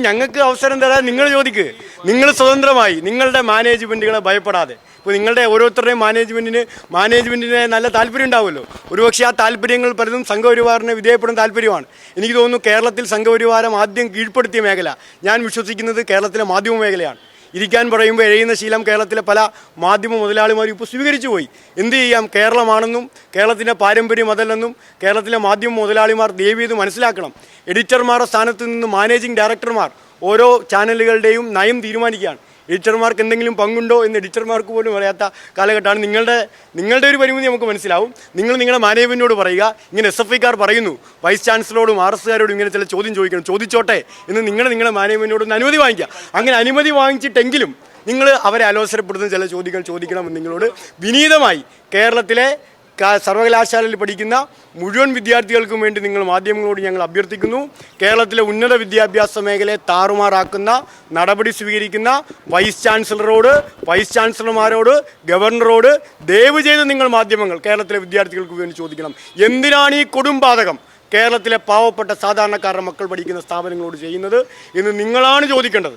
ഞങ്ങൾക്ക് അവസരം തരാൻ നിങ്ങൾ ചോദിക്ക്. നിങ്ങൾ സ്വതന്ത്രമായി നിങ്ങളുടെ മാനേജ്മെന്റുകളെ ഭയപ്പെടാതെ. ഇപ്പോൾ നിങ്ങളുടെ ഓരോരുത്തരുടെയും മാനേജ്മെന്റിന് മാനേജ്മെന്റിന് നല്ല താല്പര്യം ഉണ്ടാവുമല്ലോ. ഒരുപക്ഷെ ആ താല്പര്യങ്ങൾ പലതും സംഘപരിവാറിന് വിധേയപ്പെടുന്ന താല്പര്യമാണ്. എനിക്ക് തോന്നുന്നു കേരളത്തിൽ സംഘപരിവാരം ആദ്യം കീഴ്പ്പെടുത്തിയ മേഖല. ഞാൻ വിശ്വസിക്കുന്നത് കേരളത്തിലെ മാധ്യമ മേഖലയാണ്. ഇരിക്കാൻ പറയുമ്പോൾ എഴയുന്ന ശീലം കേരളത്തിലെ പല മാധ്യമ മുതലാളിമാരും ഇപ്പോൾ സ്വീകരിച്ചു പോയി. എന്ത് ചെയ്യാം? കേരളമാണെന്നും കേരളത്തിന്റെ പാരമ്പര്യം അതല്ലെന്നും കേരളത്തിലെ മാധ്യമ മുതലാളിമാർ ദയവീത് മനസ്സിലാക്കണം. എഡിറ്റർമാരുടെ സ്ഥാനത്ത് നിന്ന് മാനേജിംഗ് ഡയറക്ടർമാർ ഓരോ ചാനലുകളുടെയും നയം തീരുമാനിക്കുകയാണ്. എഡിറ്റർമാർക്ക് എന്തെങ്കിലും പങ്കുണ്ടോ എന്ന് എഡിറ്റർമാർക്ക് പോലും അറിയാത്ത കാലഘട്ടമാണ് നിങ്ങളുടെ നിങ്ങളുടെ ഒരു പരിമിതി നമുക്ക് മനസ്സിലാവും. നിങ്ങൾ നിങ്ങളുടെ മാനേജ്മെന്റിനോട് പറയുക. ഇങ്ങനെ എസ് എഫ് ഐക്കാർ പറയുന്നു. വൈസ് ചാൻസലറോടും ആർ എസ് കാരോടും ഇങ്ങനെ ചില ചോദ്യം ചോദിക്കണം. ചോദിച്ചോട്ടെ എന്ന് നിങ്ങൾ നിങ്ങളുടെ മാനേജ്മെന്റിനോട് അനുമതി വാങ്ങിക്കുക. അങ്ങനെ അനുമതി വാങ്ങിച്ചിട്ടെങ്കിലും നിങ്ങൾ അവരെ അലോസരപ്പെടുത്തുന്ന ചില ചോദ്യങ്ങൾ ചോദിക്കണം നിങ്ങളോട് വിനീതമായി കേരളത്തിലെ സർവകലാശാലയിൽ പഠിക്കുന്ന മുഴുവൻ വിദ്യാർത്ഥികൾക്കും വേണ്ടി നിങ്ങൾ മാധ്യമങ്ങളോട് ഞങ്ങൾ അഭ്യർത്ഥിക്കുന്നു. കേരളത്തിലെ ഉന്നത വിദ്യാഭ്യാസ മേഖലയെ താറുമാറാക്കുന്ന നടപടി സ്വീകരിക്കുന്ന വൈസ് ചാൻസലറോട് വൈസ് ചാൻസലർമാരോട് ഗവർണറോട് ദയവ് ചെയ്ത് നിങ്ങൾ മാധ്യമങ്ങൾ കേരളത്തിലെ വിദ്യാർത്ഥികൾക്ക് വേണ്ടി ചോദിക്കണം. എന്തിനാണ് ഈ കൊടുംപാതകം കേരളത്തിലെ പാവപ്പെട്ട സാധാരണക്കാരുടെ മക്കൾ പഠിക്കുന്ന സ്ഥാപനങ്ങളോട് ചെയ്യുന്നത് എന്ന് നിങ്ങളാണ് ചോദിക്കേണ്ടത്.